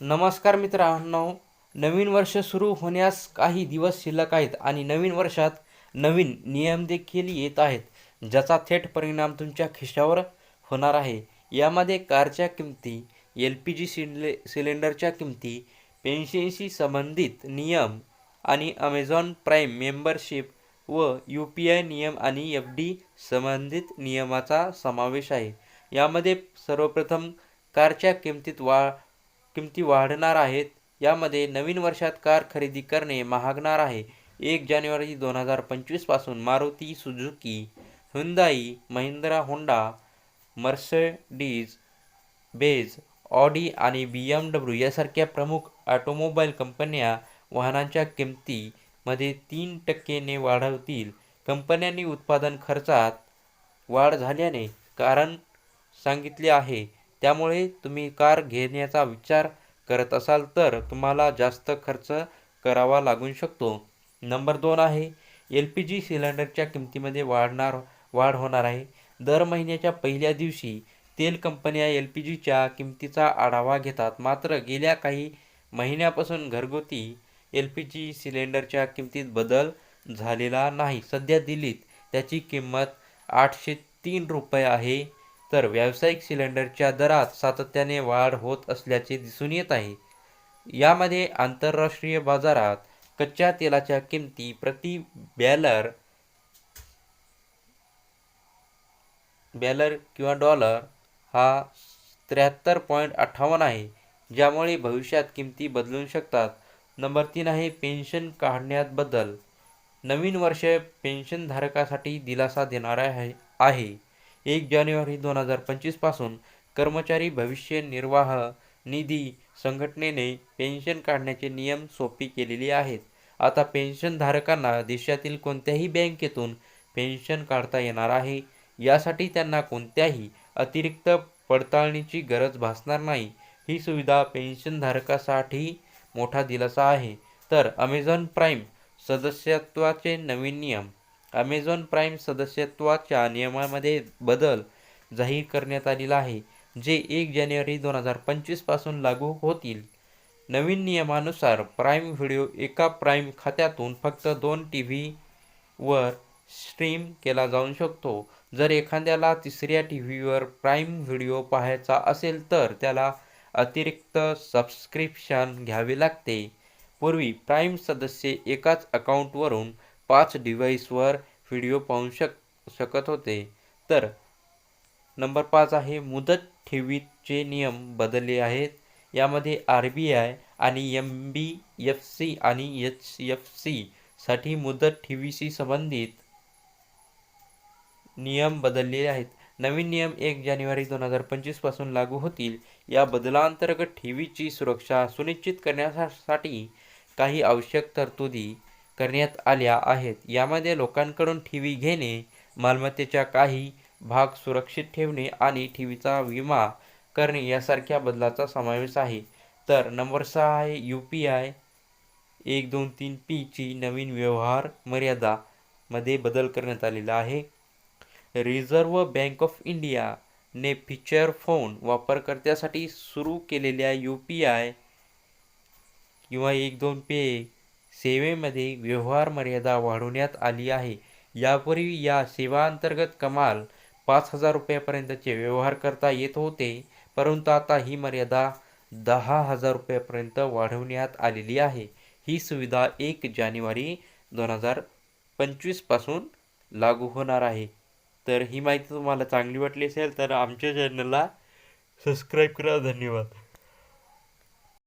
नमस्कार मित्रांनो नवीन वर्ष सुरू होण्यास काही दिवस शिल्लक आहेत आणि नवीन वर्षात नवीन नियम देखील येत आहेत ज्याचा थेट परिणाम तुमच्या खिशावर होणार आहे. यामध्ये कारच्या किमती एल पी जी सिले सिलेंडरच्या किमती पेन्शनशी संबंधित नियम आणि अमेझॉन प्राईम मेंबरशिप व यू पी आय नियम आणि एफ डी संबंधित नियमाचा समावेश आहे. यामध्ये सर्वप्रथम कारच्या किमतीत वा किमती वाढणार आहेत यामध्ये नवीन वर्षात कार खरेदी करणे महागणार आहे. एक जानेवारी दोन हजार पंचवीसपासून Maruti Suzuki Hyundai Mahindra Honda Mercedes Benz Audi आणि बी एम डब्ल्यू यासारख्या प्रमुख ऑटोमोबाईल कंपन्या वाहनांच्या किमतीमध्ये तीन टक्केने वाढवतील. कंपन्यांनी उत्पादन खर्चात वाढ झाल्याने कारण सांगितले आहे. त्यामुळे तुम्ही कार घेण्याचा विचार करत असाल तर तुम्हाला जास्त खर्च करावा लागू शकतो. नंबर दोन आहे एल पी जी सिलेंडरच्या किमतीमध्ये वाढणार वाढ होणार आहे. दर महिन्याच्या पहिल्या दिवशी तेल कंपन्या एल पी जीच्या किमतीचा आढावा घेतात. मात्र गेल्या काही महिन्यापासून घरगुती एल पी जी सिलेंडरच्या किमतीत बदल झालेला नाही. सध्या दिल्लीत त्याची किंमत आठशे तीन रुपये आहे. तर व्यावसायिक सिलेंडरच्या दरात सातत्याने वाढ होत असल्याचे दिसून येत आहे. यामध्ये आंतरराष्ट्रीय बाजारात कच्च्या तेलाच्या किमती प्रति बॅलर बॅलर किंवा डॉलर हा त्र्याहत्तर पॉईंट अठ्ठावन्न आहे ज्यामुळे भविष्यात किमती बदलू शकतात. नंबर तीन आहे पेन्शन काढण्यात बदल नवीन वर्ष पेन्शनधारकासाठी दिलासा देणारा आहे आहे. एक जानेवारी दोन हजार पंचवीसपासून कर्मचारी भविष्य निर्वाह निधी संघटनेने पेन्शन काढण्याचे नियम सोपे केलेले आहेत. आता पेन्शनधारकांना देशातील कोणत्याही बँकेतून पेन्शन काढता येणार आहे. यासाठी त्यांना कोणत्याही अतिरिक्त पडताळणीची गरज भासणार नाही. ही सुविधा पेन्शनधारकासाठी मोठा दिलासा आहे. तर अमेझॉन प्राईम सदस्यत्वाचे नवीन नियम अमेझॉन प्राईम सदस्यत्वाच्या नियमामध्ये बदल जाहीर करण्यात आलेला आहे जे एक जानेवारी दोन हजार पंचवीसपासून लागू होतील. नवीन नियमानुसार प्राईम व्हिडिओ एका प्राईम खात्यातून फक्त दोन टी व्हीवर स्ट्रीम केला जाऊ शकतो. जर एखाद्याला तिसऱ्या टी व्हीवर प्राईम व्हिडिओ पाहायचा असेल तर त्याला अतिरिक्त सबस्क्रिप्शन घ्यावे लागते. पूर्वी प्राईम सदस्य एकाच अकाउंटवरून पाच डिव्हाइसवर व्हिडिओ पाहू शक शकत होते. तर नंबर पाच आहे मुदत ठेवीचे नियम बदलले आहेत. यामध्ये आर बी आय आणि एम बी एफ सी आणि एच एफ सीसाठी मुदत ठेवीशी संबंधित नियम बदललेले आहेत. नवीन नियम एक जानेवारी दोन हजार पंचवीसपासून लागू होतील. या बदलांतर्गत ठेवीची सुरक्षा सुनिश्चित करण्यासाठी काही आवश्यक तरतुदी करण्यात आल्या आहेत. यामध्ये लोकांकडून ठेवी घेणे मालमत्तेच्या काही भाग सुरक्षित ठेवणे आणि ठेवीचा विमा करणे यासारख्या बदलाचा समावेश आहे. तर नंबर सहा आहे यू पी आय एक दोन तीन पीची नवीन व्यवहार मर्यादामध्ये बदल करण्यात आलेला आहे. रिझर्व्ह बँक ऑफ इंडियाने फीचर फोन वापरकर्त्यासाठी सुरू केलेल्या यू पी आय किंवा एक दोन पे सेवेमध्ये व्यवहार मर्यादा वाढवण्यात आली आहे. यापूर्वी या सेवांतर्गत कमाल पाच हजार रुपयापर्यंतचे व्यवहार करता येत होते परंतु आता ही मर्यादा दहा हजार रुपयापर्यंत वाढवण्यात आलेली आहे. ही सुविधा एक जानेवारी दोन हजार पंचवीसपासून लागू होणार आहे. तर ही माहिती तुम्हाला चांगली वाटली असेल तर आमच्या चॅनलला सबस्क्राईब करा. धन्यवाद.